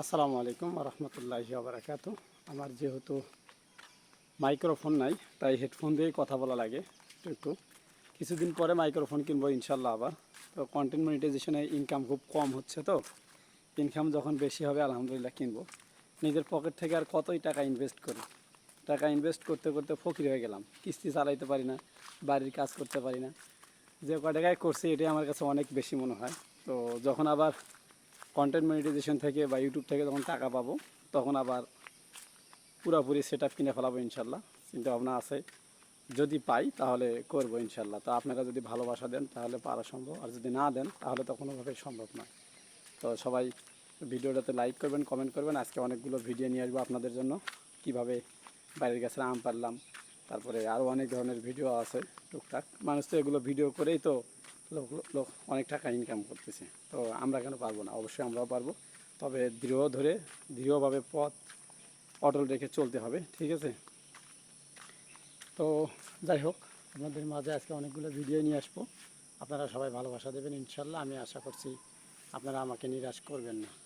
আসসালামু আলাইকুম রহমতুল্লাহি আবরাকাত আমার যেহেতু মাইক্রোফোন নাই, তাই হেডফোন দিয়েই কথা বলা লাগে একটু। একটু কিছুদিন পরে মাইক্রোফোন কিনবো ইনশাল্লাহ আবার। তো কন্টেন্ট মনিটাইজেশনে ইনকাম খুব কম হচ্ছে তো। ইনকাম যখন বেশি হবে, আলহামদুলিল্লাহ কিনবো। নিজের পকেট থেকে আর কতই টাকা ইনভেস্ট করি? টাকা ইনভেস্ট করতে করতে ফকির হয়ে গেলাম। কিস্তি চালাইতে পারি না, বাড়ির কাজ করতে পারি না। যে কয় টাকায় করছি, এটাই আমার কাছে অনেক বেশি মনে হয়। তো যখন আবার কন্টেন্ট মনিটাইজেশন থেকে বা ইউটিউব থেকে যখন টাকা পাবো, তখন আবার পুরোপুরি সেট আপ কিনে ফেলাবো ইনশাল্লাহ। চিন্তা ভাবনা আছে। যদি পাই তাহলে করব ইনশাল্লাহ। তো আপনারা যদি ভালোবাসা দেন তাহলে পারা সম্ভব। আর যদি না দেন তাহলে তো কোনোভাবেই সম্ভব নয়। তো সবাই ভিডিওটাতে লাইক করবেন কমেন্ট করবেন। আজকে অনেকগুলো ভিডিও নিয়ে আসব আপনাদের জন্য। কীভাবে বাড়ির গাছের আম পারলাম তারপরে আরও অনেক ধরনের ভিডিও আছে টুকটাক। মানুষ তো এগুলো ভিডিও করেই তো লোক লোক অনেক টাকা ইনকাম করতেছে। তো আমরা কেন পারব না? অবশ্যই আমরাও পারব। তবে দৃঢ় ধরে, দৃঢ়ভাবে পথ অটল রেখে চলতে হবে, ঠিক আছে? তো যাই হোক, আপনাদের মাঝে আজকে অনেকগুলো ভিডিও নিয়ে আসব। আপনারা সবাই ভালোবাসা দেবেন, ইনশাল্লাহ। আমি আশা করছি আপনারা আমাকে নিরাশ করবেন না।